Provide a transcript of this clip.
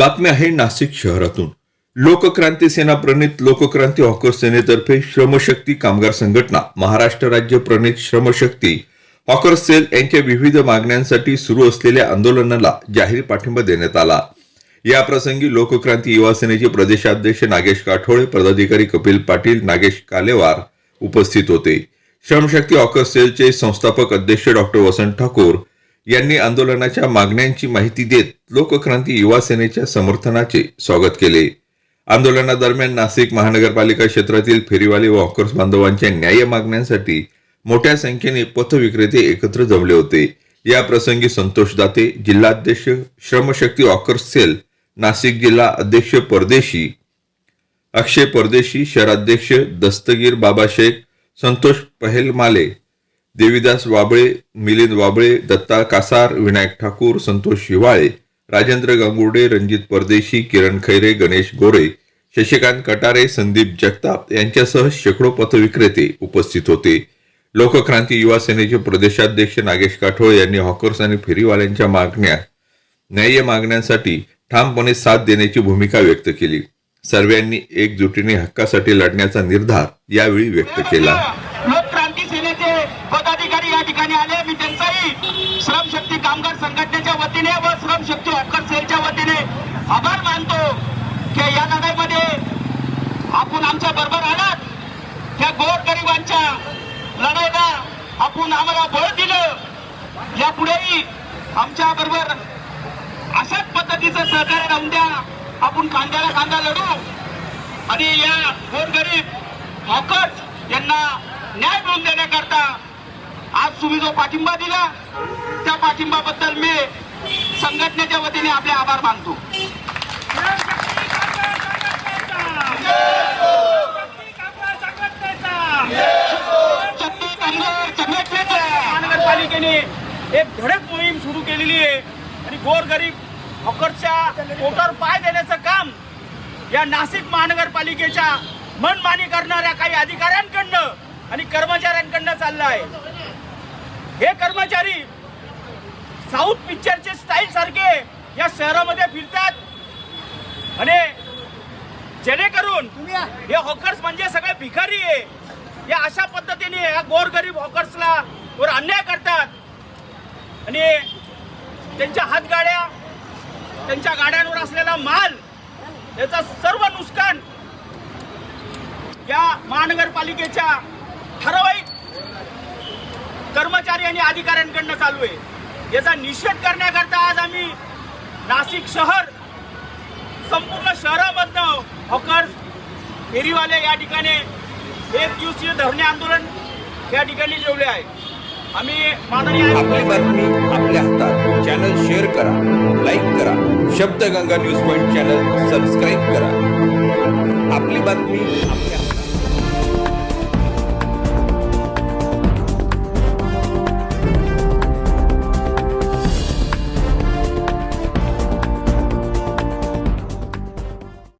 बातमी आहे नाशिक शहरातून. लोकक्रांती सेना प्रणित लोकक्रांती हॉकर सेनेतर्फे श्रमशक्ती कामगार संघटना महाराष्ट्र राज्य प्रणित श्रमशक्ती हॉकर सेल यांच्या विविध मागण्यांसाठी सुरू असलेल्या आंदोलनाला जाहीर पाठिंबा देण्यात आला. या प्रसंगी लोकक्रांती युवा सेनेचे प्रदेशाध्यक्ष नागेश काठोळे पदाधिकारी कपिल पाटील नागेश कालेवार उपस्थित होते. श्रमशक्ती हॉकर सेलचे संस्थापक अध्यक्ष डॉक्टर वसंत ठाकूर यांनी आंदोलनाच्या मागण्यांची माहिती देत लोकक्रांती युवा सेनेच्या समर्थनाचे स्वागत केले. आंदोलनादरम्यान नाशिक महानगरपालिका क्षेत्रातील फेरीवाले वॉकर्स बांधवांच्या न्याय मागण्यांसाठी मोठ्या संख्येने पथविक्रेते एकत्र जमले होते. या प्रसंगी संतोष दाते जिल्हाध्यक्ष श्रमशक्ती वॉकर्स सेल नाशिक जिल्हा अध्यक्ष परदेशी अक्षय परदेशी शहराध्यक्ष दस्तगीर बाबा शेख संतोष पहेलमाले देविदास वाबळे मिलिंद वाबळे दत्ता कासार विनायक ठाकूर संतोष शिवाळे राजेंद्र गांगुर्डे रणजित परदेशी किरण खैरे गणेश गोरे शशिकांत कटारे संदीप जगताप यांच्यासह शेकडो पथविक्रेते उपस्थित होते. लोकक्रांती युवा सेनेचे प्रदेशाध्यक्ष नागेश काठोळ यांनी हॉकर्स आणि फेरीवाल्यांच्या मागण्या न्याय्य मागण्यांसाठी ठामपणे साथ देण्याची भूमिका व्यक्त केली. सर्वांनी एकजुटीने हक्कासाठी लढण्याचा निर्धार यावेळी व्यक्त केला लोकक्रांती सेनेचे पदाधिकारी या ठिकाणी आले मी त्यांचाही श्रमशक्ती कामगार संघटनेच्या वतीने व श्रमशक्ती हॉकर सेलच्या वतीने आभार मानतो की या लढाईमध्ये आपण आमच्या बरोबर आलात. त्या गोरगरिबांच्या लढाईला आपण आम्हाला बळ दिलं. यापुढेही आमच्या बरोबर अशाच पद्धतीचं सहकार्य राहून द्या. आपण कांद्याला कांदा लढू. आणि या गोरगरीब हॉकर्स यांना न्याय मिळवून देण्याकरता आज तुम्ही जो पाठिंबा दिला त्या पाठिंबाबद्दल मी संघटनेच्या वतीने आपले आभार मानतो. महानगरपालिकेने एक धडक मोहीम सुरू केलेली आहे आणि गोरगरीब हॉकरच्या पोटावर पाय देण्याचं काम या नाशिक महानगरपालिकेच्या मनमानी करणाऱ्या काही अधिकाऱ्यांकडनं आणि कर्मचाऱ्यांकडनं चाललं आहे. हे कर्मचारी साऊथ पिक्चरचे स्टाईल सारखे या शहरामध्ये फिरतात. आणि जेणेकरून हे हॉकर्स म्हणजे सगळे भिकारी आहे. या अशा पद्धतीने या गोरगरीब हॉकर्सला वर अन्याय करतात. आणि त्यांच्या हातगाड्या त्यांच्या गाड्यांवर असलेला माल याचा सर्व नुकसान या महानगरपालिकेच्या ठराविक कर्मचारी आणि अधिकाऱ्यांकडनं चालू आहे. याचा निषेध करण्याकरता आज आम्ही नाशिक शहर संपूर्ण शहरामधनं हॉकर्स फेरीवाले या ठिकाणी एक दिवसीय धरणे आंदोलन या ठिकाणी जेवले आहे. आम्ही माननीय आपली बातमी आपल्या हातात. चॅनल शेअर करा लाईक करा. Shabdganga news point channel subscribe करा. आपली बातमी आपल्या